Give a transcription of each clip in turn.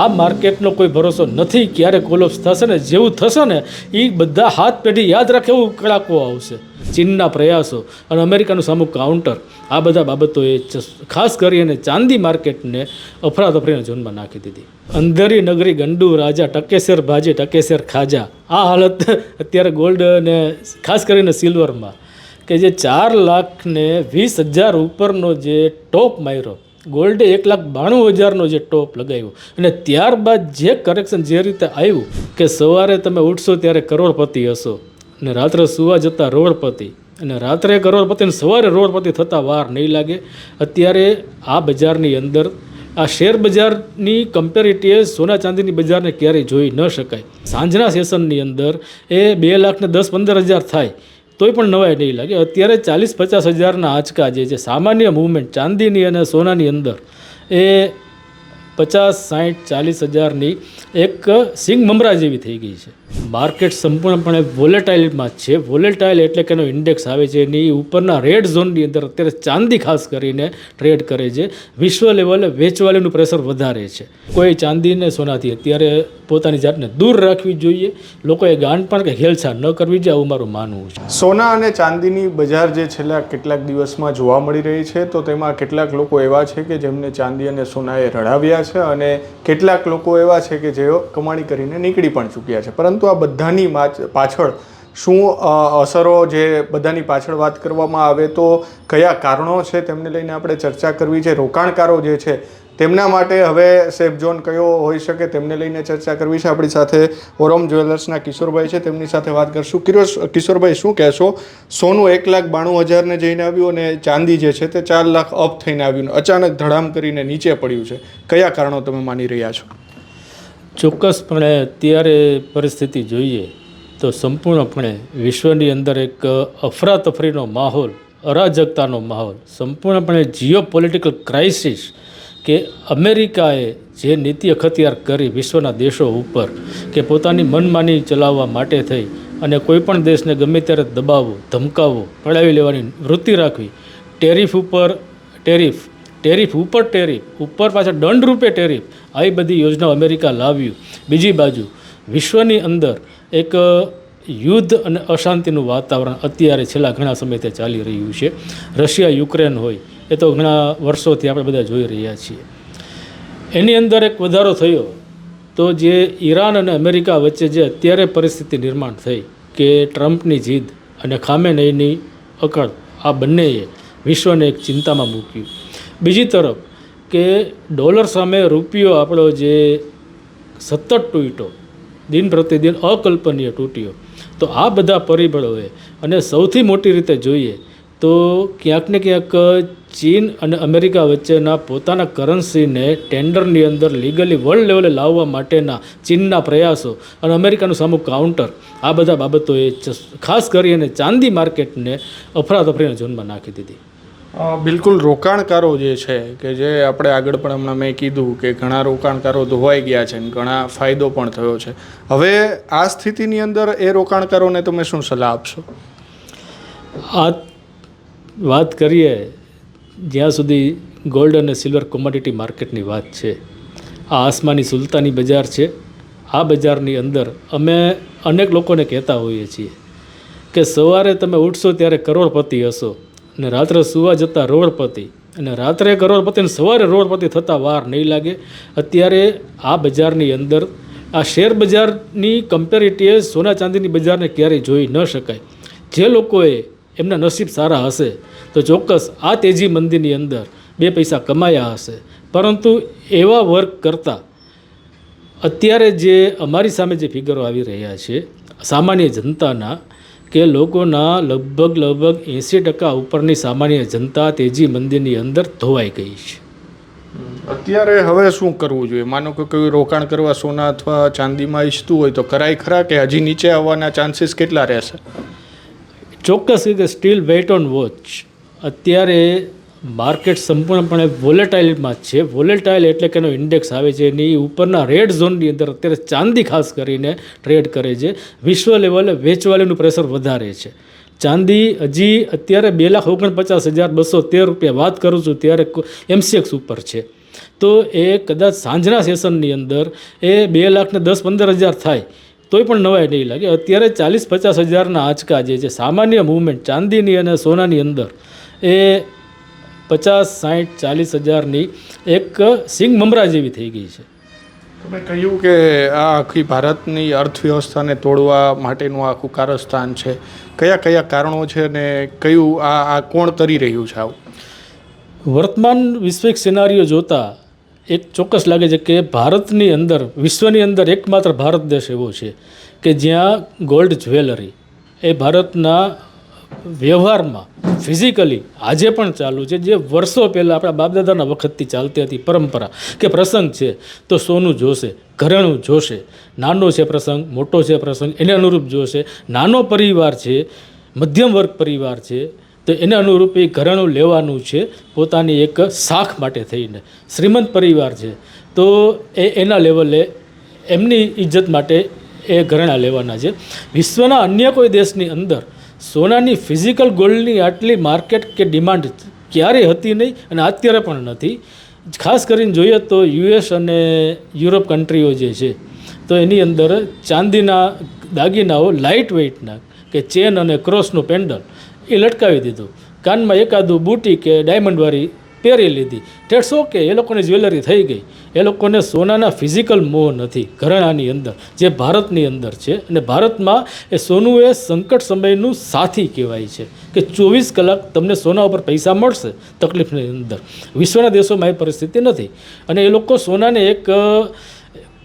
આ માર્કેટનો કોઈ ભરોસો નથી. ક્યારે કોલોપ્સ થશે ને, જેવું થશે ને એ બધા હાથ પેઢી યાદ રાખે એવું કડાકો આવશે. ચીનના પ્રયાસો અને અમેરિકાનું સામું કાઉન્ટર, આ બધા બાબતોએ ખાસ કરીને ચાંદી માર્કેટને અફરાતફરીના ઝોનમાં નાખી દીધી. અંધેરી નગરી ગંડુ રાજા ટકેસર, ભાજી ટકેસર ખાજા. આ હાલત અત્યારે ગોલ્ડ અને ખાસ કરીને સિલ્વરમાં, કે જે ચાર લાખને વીસ હજાર ઉપરનો જે ટોપ માર્યો ગોલ્ડે એક લાખ બાણું હજારનો જે ટોપ લગાવ્યો. અને ત્યારબાદ જે કરેક્શન જે રીતે આવ્યું કે સવારે તમે ઉઠશો ત્યારે કરોડપતિ હશો. અને રાત્રે સુવા જતાં રોડપતિ. અને રાત્રે કરોડપતિ અને સવારે રોડપતિ થતાં વાર નહીં લાગે. અત્યારે આ બજારની અંદર આ શેર બજારની કમ્પેરિટીએ સોના ચાંદીની બજારને ક્યારેય જોઈ ન શકાય. સાંજના સેશનની અંદર એ બે લાખને દસ પંદર હજાર થાય. તોય પણ નવાઈ નહીં લાગે. અત્યારે ચાલીસ પચાસ હજારના આંચકા જે છે, સામાન્ય મૂવમેન્ટ ચાંદીની અને સોનાની અંદર એ પચાસ સાઠ ચાલીસ હજારની એક સિંગ મમરા જેવી થઈ ગઈ છે. માર્કેટ સંપૂર્ણપણે વોલેટાઇલમાં છે. વોલેટાઇલ એટલે કે એનો ઇન્ડેક્સ આવે છે. એની ઉપરના રેડ ઝોનની અંદર અત્યારે ચાંદી ખાસ કરીને ટ્રેડ કરે છે. વિશ્વ લેવલે વેચવાલીનું પ્રેશર વધારે છે. કોઈ ચાંદીને સોનાથી અત્યારે પોતાની જાતને દૂર રાખવી જોઈએ. લોકોએ ગાંડ પણ કે હેલછા ન કરવી જોઈએ આવું મારું માનવું છે. સોના અને ચાંદીની બજાર જે છેલ્લા કેટલાક દિવસમાં જોવા મળી રહી છે, તો તેમાં કેટલાક લોકો એવા છે કે જેમને ચાંદી અને સોનાએ રડાવ્યા છે અને કેટલાક લોકો એવા છે કે જેઓ કમાણી કરીને નીકળી પણ ચૂક્યા છે. પરંતુ આ બધાની પાછળ શું અસરો જે બધાની પાછળ વાત કરવામાં આવે તો કયા કારણો છે તેમને લઈને આપણે ચર્ચા કરવી છે. રોકાણકારો જે છે તેમના માટે હવે સેફ ઝોન કયો હોઈ શકે તેમને લઈને ચર્ચા કરવી છે. આપણી સાથે ઓરમ જ્વેલર્સના કિશોરભાઈ છે. તેમની સાથે વાત કરશું. કિરોશ કિશોરભાઈ, શું કહેશો? સોનું એક લાખ બાણું હજારને જઈને આવ્યું અને ચાંદી જે છે તે ચાર લાખ અપ થઈને આવ્યું. અચાનક ધડામ કરીને નીચે પડ્યું છે. કયા કારણો તમે માની રહ્યા છો? ચોક્કસપણે અત્યારે પરિસ્થિતિ જોઈએ તો સંપૂર્ણપણે વિશ્વની અંદર એક અફરાતફરીનો માહોલ, અરાજકતાનો માહોલ, સંપૂર્ણપણે જીઓ પોલિટિકલ ક્રાઇસિસ કે અમેરિકાએ જે નીતિ અખતિયાર કરી વિશ્વના દેશો ઉપર કે પોતાની મનમાની ચલાવવા માટે થઈ અને કોઈપણ દેશને ગમે ત્યારે દબાવવો ધમકાવવો પડાવી લેવાની વૃત્તિ રાખવી, ટેરિફ ઉપર, ટેરિફ ટેરિફ, ઉપર ટેરિફ, ઉપર પાછા દંડ રૂપે ટેરિફ આવી બધી યોજનાઓ અમેરિકા લાવ્યું. બીજી બાજુ, વિશ્વની અંદર એક યુદ્ધ અને અશાંતિનું વાતાવરણ અત્યારે છેલ્લા ઘણા સમયથી ચાલી રહ્યું છે. રશિયા, યુક્રેન હોય, એ તો ઘણા વર્ષોથી આપણે બધા જોઈ રહ્યા છીએ. એની અંદર એક વધારો થયો, તો જે ઈરાન અને અમેરિકા વચ્ચે જે અત્યારે પરિસ્થિતિ નિર્માણ થઈ, કે ટ્રમ્પની જીદ અને ખામેનઈની અકળ, આ બંનેએ વિશ્વને એક ચિંતામાં મૂક્યું. બીજી તરફ કે ડોલર સામે રૂપિયો આપણો જે સતત તૂટ્યો, દિન પ્રતિદિન અકલ્પનીય તૂટ્યો, તો આ બધા પરિબળોએ અને સૌથી મોટી રીતે જોઈએ તો ક્યાંક ને ક્યાંક ચીન અને અમેરિકા વચ્ચેના પોતાના કરન્સીને ટેન્ડરની અંદર લીગલી વર્લ્ડ લેવલે લાવવા માટેના ચીનના પ્રયાસો અને અમેરિકાનું સામું કાઉન્ટર, આ બધા બાબતોએ ખાસ કરીને ચાંદી માર્કેટને અફરાતફરીના ઝોનમાં નાખી દીધી. બિલકુલ રોકાણકારો જે છે, કે જે આપણે આગળ પણ હમણાં મેં કીધું કે ઘણા રોકાણકારો ધોવાઈ ગયા છે અને ઘણા ફાયદો પણ થયો છે. હવે આ સ્થિતિની અંદર એ રોકાણકારોને તમે શું સલાહ આપશો? આ વાત કરીએ, જ્યાં સુધી ગોલ્ડ અને સિલ્વર કોમોડિટી માર્કેટની વાત છે, આ આસમાની સુલતાની બજાર છે, આ બજારની અંદર અમે અનેક લોકોને કહેતા હોઈએ છીએ કે સવારે તમે ઉઠશો ત્યારે કરોડપતિ હશો. અને રાત્રે સુવા જતાં રોડપતિ. અને રાત્રે કરોડપતિ અને સવારે રોડપતિ થતાં વાર નહીં લાગે. અત્યારે આ બજારની અંદર, આ શેર બજારની કમ્પેરિટીએ સોના ચાંદીની બજારને ક્યારેય જોઈ ન શકાય. જે લોકોએ એમના નસીબ સારા હશે, તો ચોક્કસ આ તેજી મંદીની અંદર બે પૈસા કમાયા હશે. પરંતુ એવા વર્ક કરતાં અત્યારે જે અમારી સામે જે ફિગરો આવી રહ્યા છે, સામાન્ય જનતાના કે લોકોના લગભગ લગભગ એંસી ટકા ઉપરની સામાન્ય જનતા તેજી મંદિરની અંદર ધોવાઈ ગઈ છે. અત્યારે હવે શું કરવું જોઈએ? માનો કે કોઈ રોકાણ કરવા સોના અથવા ચાંદીમાં ઈચ્છતું હોય તો કરાય ખરા કે હજી નીચે આવવાના ચાન્સીસ કેટલા રહેશે? ચોક્કસ રીતે સ્ટીલ વેઇટ ઓન વોચ. અત્યારે માર્કેટ સંપૂર્ણપણે વોલેટાઇલમાં છે. વોલેટાઇલ એટલે કે એનો ઇન્ડેક્સ આવે છે. એની ઉપરના રેડ ઝોનની અંદર અત્યારે ચાંદી ખાસ કરીને ટ્રેડ કરે છે. વિશ્વ લેવલે વેચવાલીનું પ્રેશર વધારે છે. ચાંદી હજી અત્યારે બે લાખ ઓગણપચાસ હજાર બસો તેર રૂપિયા વાત કરું છું ત્યારે એમસીએક્સ ઉપર છે. તો એ કદાચ સાંજના સેશનની અંદર એ બે લાખને દસ પંદર હજાર થાય, તોય પણ નવાય નહીં લાગે. અત્યારે ચાલીસ પચાસ હજારના આંચકા જે છે, સામાન્ય મૂવમેન્ટ ચાંદીની અને સોનાની અંદર, એ પચાસ સાઠ ચાલીસ હજારની એક સિંગ મમરા જેવી થઈ ગઈ છે. તમે કહ્યું કે આ આખી ભારતની અર્થવ્યવસ્થાને તોડવા માટેનું આખું કારસ્થાન છે. કયા કયા કારણો છે અને કયું આ આ કોણ તરી રહ્યું છે આવું? વર્તમાન વિશ્વિક સિનારીઓ જોતા એક ચોક્કસ લાગે છે કે ભારતની અંદર વિશ્વની અંદર એકમાત્ર ભારત દેશ એવો છે કે જ્યાં ગોલ્ડ જ્વેલરી એ ભારતના વ્યવહારમાં ફિઝિકલી આજે પણ ચાલુ છે. જે વર્ષો પહેલાં આપણા બાપદાદાના વખતથી ચાલતી હતી પરંપરા કે પ્રસંગ છે, તો સોનું જોશે, ઘરેણું જોશે, નાનો છે પ્રસંગ, મોટો છે પ્રસંગ, એને અનુરૂપ જોશે. નાનો પરિવાર છે, મધ્યમ વર્ગ પરિવાર છે, તો એને અનુરૂપ એ ઘરેણું લેવાનું છે, પોતાની એક શાખ માટે થઈને. શ્રીમંત પરિવાર છે, તો એ એના લેવલે એમની ઇજ્જત માટે એ ઘરેણાં લેવાના છે. વિશ્વના અન્ય કોઈ દેશની અંદર સોનાની ફિઝિકલ ગોલ્ડની આટલી માર્કેટ કે ડિમાન્ડ ક્યારેય હતી નહીં અને અત્યારે પણ નથી. ખાસ કરીને જોઈએ તો યુએસ અને યુરોપ કન્ટ્રીઓ જે છે, તો એની અંદર ચાંદીના દાગીનાઓ લાઇટ વેઇટના કે ચેન અને ક્રોસનું પેન્ડલ એ લટકાવી દીધું. કાનમાં એકાદું બુટી કે ડાયમંડવાળી પહેરી લીધી. ટેટ્સ ઓકે એ લોકોની જ્વેલરી થઈ ગઈ. એ લોકોને સોનાના ફિઝિકલ મોહ નથી, ઘરેણાની અંદર, જે ભારતની અંદર છે. અને ભારતમાં એ સોનું એ સંકટ સમયનું સાથી કહેવાય છે કે ચોવીસ કલાક તમને સોના ઉપર પૈસા મળશે તકલીફની અંદર. વિશ્વના દેશોમાં એ પરિસ્થિતિ નથી. અને એ લોકો સોનાને એક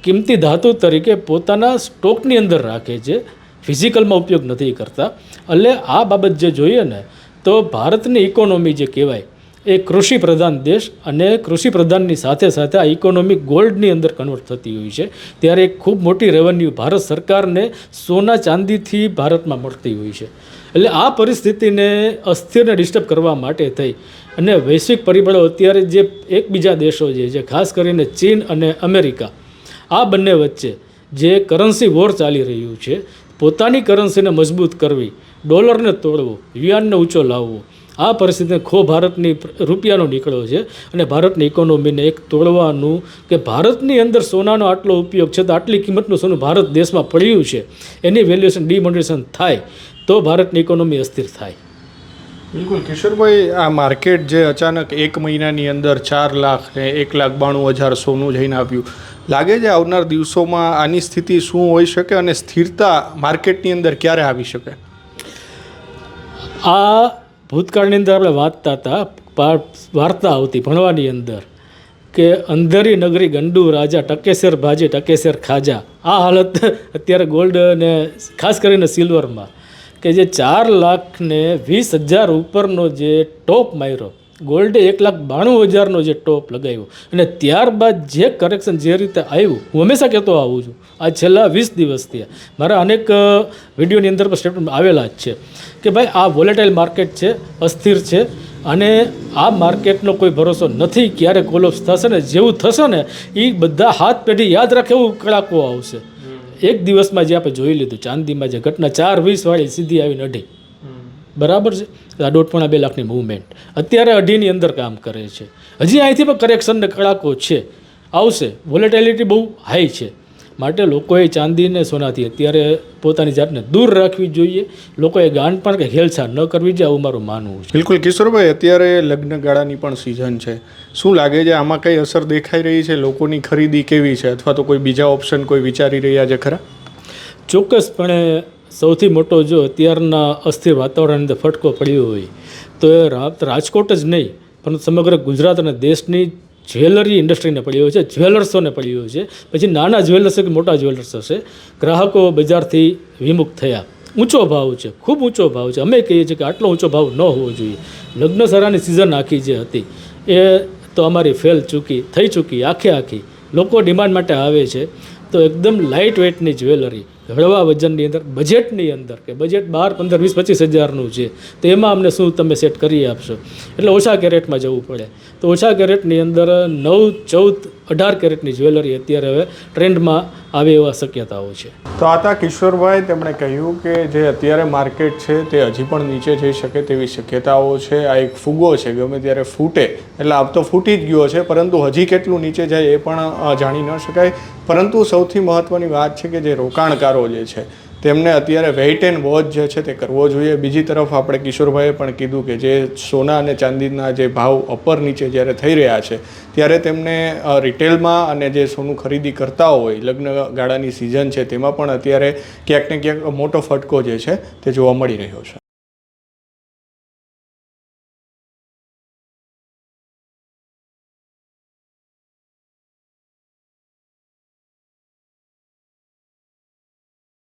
કિંમતી ધાતુ તરીકે પોતાના સ્ટોકની અંદર રાખે છે. ફિઝિકલમાં ઉપયોગ નથી કરતા. એટલે આ બાબત જે જોઈએ ને, તો ભારતની ઇકોનોમી જે કહેવાય એ કૃષિ પ્રધાન દેશ અને કૃષિ પ્રધાનની સાથે સાથે આ ઇકોનોમી ગોલ્ડની અંદર કન્વર્ટ થતી હોય છે. ત્યારે એક ખૂબ મોટી રેવન્યુ ભારત સરકારને સોના ચાંદીથી ભારતમાં મળતી હોય છે. એટલે આ પરિસ્થિતિને અસ્થિરને ડિસ્ટર્બ કરવા માટે થઈ. અને વૈશ્વિક પરિબળો અત્યારે જે એકબીજા દેશો જે છે, ખાસ કરીને ચીન અને અમેરિકા, આ બંને વચ્ચે જે કરન્સી વોર ચાલી રહ્યું છે, પોતાની કરન્સીને મજબૂત કરવી ડોલરને તોડવો યુઆનને ઊંચો લાવવો આ પરિસ્થિતિને ખો ભારતની રૂપિયાનો નીકળ્યો છે. અને ભારતની ઇકોનોમીને એક તોડવાનું કે ભારતની અંદર સોનાનો આટલો ઉપયોગ છે તો આટલી કિંમતનું સોનું ભારત દેશમાં પડ્યું છે. એની વેલ્યુએશન ડિમોનેશન થાય તો ભારતની ઇકોનોમી અસ્થિર થાય. બિલકુલ. કિશોરભાઈ આ માર્કેટ જે અચાનક એક મહિનાની અંદર ચાર લાખ ને એક લાખ બાણું હજાર સોનું જઈને આવ્યું. લાગે છે આવનાર દિવસોમાં આની સ્થિતિ શું હોઈ શકે અને સ્થિરતા માર્કેટની અંદર ક્યારે આવી શકે? આ ભૂતકાળની અંદર આપણે વાંચતા હતા વાર્તા આવતી ભણવાની અંદર, કે અંધેરી નગરી ગંડુ રાજા ટકેસર ભાજી, ટકેસર ખાજા. આ હાલત અત્યારે ગોલ્ડ અને ખાસ કરીને સિલ્વરમાં, કે જે ચાર લાખને વીસ હજાર ઉપરનો જે ટોપ માર્યો ગોલ્ડે એક લાખ બાણું હજારનો જે ટોપ લગાવ્યો. અને ત્યારબાદ જે કરેક્શન જે રીતે આવ્યું હું હંમેશા કહેતો આવું છું. આ છેલ્લા વીસ દિવસથી મારા અનેક વિડીયોની અંદર પણ સ્ટેટમેન્ટ આવેલા જ છે કે ભાઈ આ વોલેટાઇલ માર્કેટ છે અસ્થિર છે અને આ માર્કેટનો કોઈ ભરોસો નથી ક્યારે કોલોપ્સ થશે ને જેવું થશે ને એ બધા હાથ પેઢી યાદ રાખે એવું કડાકો આવશે. એક દિવસમાં જે આપણે જોઈ લીધું ચાંદીમાં જે ઘટના ચાર વીસવાળી સીધી આવીને અઢી. બરાબર છે? આ દોઢ પોણા બે લાખની મૂવમેન્ટ અત્યારે અઢીની અંદર કામ કરે છે. હજી અહીંથી પણ કરેક્શન ને કડાકો છે. આવશે. વોલેટેલિટી બહુ હાઈ છે. માટે લોકોએ ચાંદીને સોનાથી અત્યારે પોતાની જાતને દૂર રાખવી જોઈએ. લોકોએ ગાંઠ પણ કે હેલછા ન કરવી જોઈએ આવું મારું માનવું છે. બિલકુલ. કિશોરભાઈ અત્યારે લગ્ન ગાળાની પણ સિઝન છે. શું લાગે છે આમાં કઈ અસર દેખાઈ રહી છે? લોકોની ખરીદી કેવી છે? અથવા તો કોઈ બીજા ઓપ્શન કોઈ વિચારી રહ્યા છે ખરા? ચોક્કસપણે સૌથી મોટો જો અત્યારના અસ્થિર વાતાવરણની અંદર ફટકો પડ્યો હોય, તો એ રાજકોટ જ નહીં, પરંતુ સમગ્ર ગુજરાત અને દેશની જ્વેલરી ઇન્ડસ્ટ્રીને પડ્યો છે, જ્વેલર્સોને પડ્યો છે. પછી નાના જ્વેલર્સ કે મોટા જ્વેલર્સ હશે, ગ્રાહકો બજારથી વિમુખ થયા. ઊંચો ભાવ છે, ખૂબ ઊંચો ભાવ છે. અમે કહીએ છીએ કે આટલો ઊંચો ભાવ ન હોવો જોઈએ. લગ્ન સરાની સિઝન આખી જે હતી, એ તો અમારી ફેલ ચૂકી, થઈ ચૂકી, આખે આખી. લોકો ડિમાન્ડ માટે આવે છે. તો એકદમ લાઇટ વેઇટની જ્વેલરી હળવા વજનની અંદર બજેટની અંદર કે બજેટ બાર, પંદર, વીસ, પચીસ હજારનું છે, તો એમાં અમને શું તમે સેટ કરી આપશો? એટલે ઓછા કેરેટમાં જવું પડે. તો ઓછા કેરેટની અંદર નવ, ચૌદ અઢાર કેરેટની જ્વેલરી અત્યારે હવે ટ્રેન્ડમાં આવે એવા શક્યતાઓ છે. તો આતા કિશોરભાઈ તેમણે કહ્યું કે જે અત્યારે માર્કેટ છે તે હજી પણ નીચે જઈ શકે તેવી શક્યતાઓ છે. આ એક ફુગો છે, ગમે ત્યારે ફૂટે. એટલે આપ તો ફૂટી જ ગયો છે, પરંતુ હજી કેટલું નીચે જાય એ પણ જાણી ન શકાય. પરંતુ સૌથી મહત્ત્વની વાત છે કે જે રોકાણકારો જે છે તેમને અત્યારે વેઇટ એન્ડ વોચ જે છે તે કરવો જોઈએ. બીજી તરફ આપણે કિશોરભાઈએ પણ કીધું કે જે સોના અને ચાંદીના જે ભાવ અપર નીચે જ્યારે થઈ રહ્યા છે, ત્યારે તેમને રિટેલમાં અને જે સોનું ખરીદી કરતા હોય, લગ્ન ગાળાની સિઝન છે, તેમાં પણ અત્યારે ક્યાંક ને ક્યાંક મોટો ફટકો જે છે તે જોવા મળી રહ્યો છે.